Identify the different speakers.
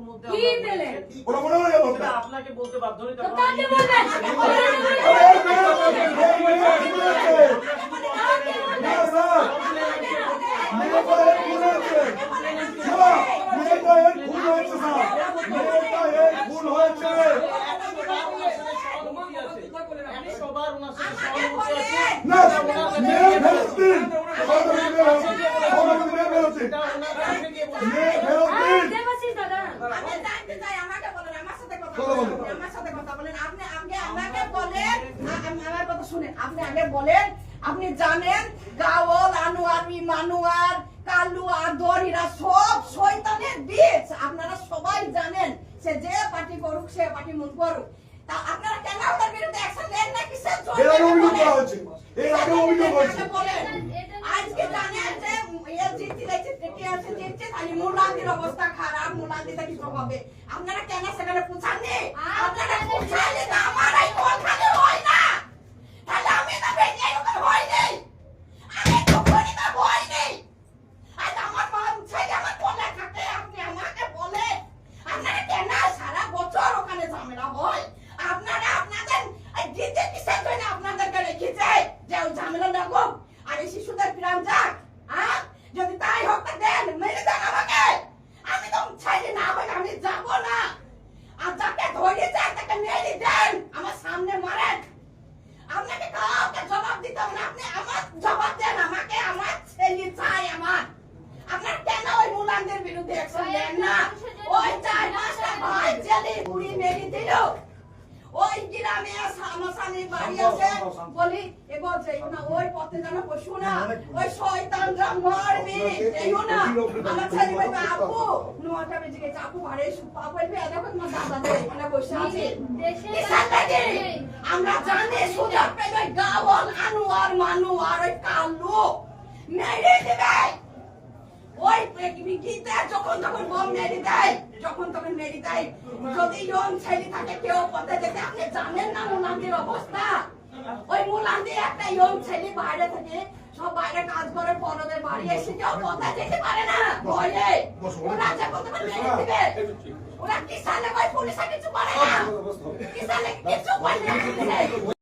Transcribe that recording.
Speaker 1: যতটুকুর মধ্যে
Speaker 2: কি?
Speaker 1: বলেছি,
Speaker 3: ওরা মনে হয়ে
Speaker 1: সেটা আপনাকে বলতে বাধ্য হই
Speaker 2: তো কাকে বলবেন?
Speaker 3: করেছে? না, মেয়েটা এর খুন হয়েছে। স্যার, মেয়েটা এর খুন হয়েছে, স্যার। মেয়েটা এর খুন হয়েছে।
Speaker 1: একশোবার ওনার সাথে সহানুভূতি আছে।
Speaker 3: না, মেয়ে ফেরত দিন। সরকারি মেয়ে ফেরত দিন। সরকারি মেয়ে ফেরত দিন।
Speaker 1: এটা ওনার কাছে গিয়ে বলুন।
Speaker 3: মেয়ে ফেরত
Speaker 2: আহ,
Speaker 3: দিন।
Speaker 2: দেবাশিস দাদা
Speaker 4: আমি জানতে চাই আমাকে বলেন আমার সাথে কথা
Speaker 3: কথা
Speaker 4: বলেন
Speaker 3: বলুন।
Speaker 4: আমার সাথে কথা বলেন আপনি আগে আমাকে বলেন আ- আম- আমার কথা শুনেন আপনি আগে বলেন আপনি জানেন গাওল আনোয়ার ইমানুয়ার কালু আর দরিরা সব শয়তানের বীজ। আপনারা সবাই জানেন সে যে পার্টি করুক সে পার্টি মুখ করুক। তা আপনারা কেন ওদের বিরুদ্ধে অ্যাকশন নেন না? কিসের জন্য
Speaker 3: এর অভিযোগ করা। এর আগে অভিযোগ হয়েছে।
Speaker 4: আজকে জানেন যে এ জিততে যাচ্ছে টিকে আছে জিতছে খালি মুলাদির অবস্থা খারাপ মুলাদিতে কিছু হবে? আপনারা কেন সেখানে পৌঁছাননি? আপনারা পৌঁছালে তো আমার এই কোনখানে হয় না তাহলে আমি তো বেঁচে এরকম হয়নি আমি তো গরিব হয়নি আজ আমার মা ছেলে আমার কোলে থাকে আপনি আমাকে বলেন আপনারা কেন সারা বছর ওখানে ঝামেলা হয় আপনারা আপনাদের এই দিতে কিসের জন্য আপনাদেরকে রেখেছে যে ওই ঝামেলা লাগুক আর প্রাণ যাক যদি তাই হোক তা দেন মেরে দেন আমাকে আমি তো ছেলে না হই আমি যাব না আর যাকে ধরেছে তাকে মেরে দেন আমার সামনে মারেন আপনাকে কাউকে জবাব দিতে হবে না আপনি আমার জবাব দেন আমাকে আমার ছেলে চাই আমার আপনার কেন ওই মুলানদের বিরুদ্ধে অ্যাকশন নেন না ওই চার পাঁচটা ভাই জেলে পুরি মেরে দিল ওই গ্রামে আমার বাড়ি আছে বলি এবার যাইও না ওই পথে যেন বসু না ওই শয়তানরা মারবে যাইও না। আমার ছেলে বলবে আপু নোয়াটা বেজে গেছে আপু ঘরে পা বলবে দেখো তোমার দাদা এখানে বসে আছে। আমরা জানি সুযোগ পেলে গাওয়াল আনোয়ার মানুয়ার ওই কালু মেরে দেবে। ওই গীতা যখন তখন বম মেরে দেয়। দেয় যদি ইয়ং ছেলে থাকে কেউ পথে যেতে আপনি জানেন না মুলান্দির অবস্থা? ওই মুলান্দি একটা ইয়ং ছেলে বাইরে থাকে সব বাইরে কাজ করে পরদের বাড়ি এসে কেউ পথে যেতে পারে না। ভয়ে। ওরা যে তখন মেরে দিবে ওরা কিসালে ভাই পুলিশে কিছু করে না। কিসালে কিছু করে না।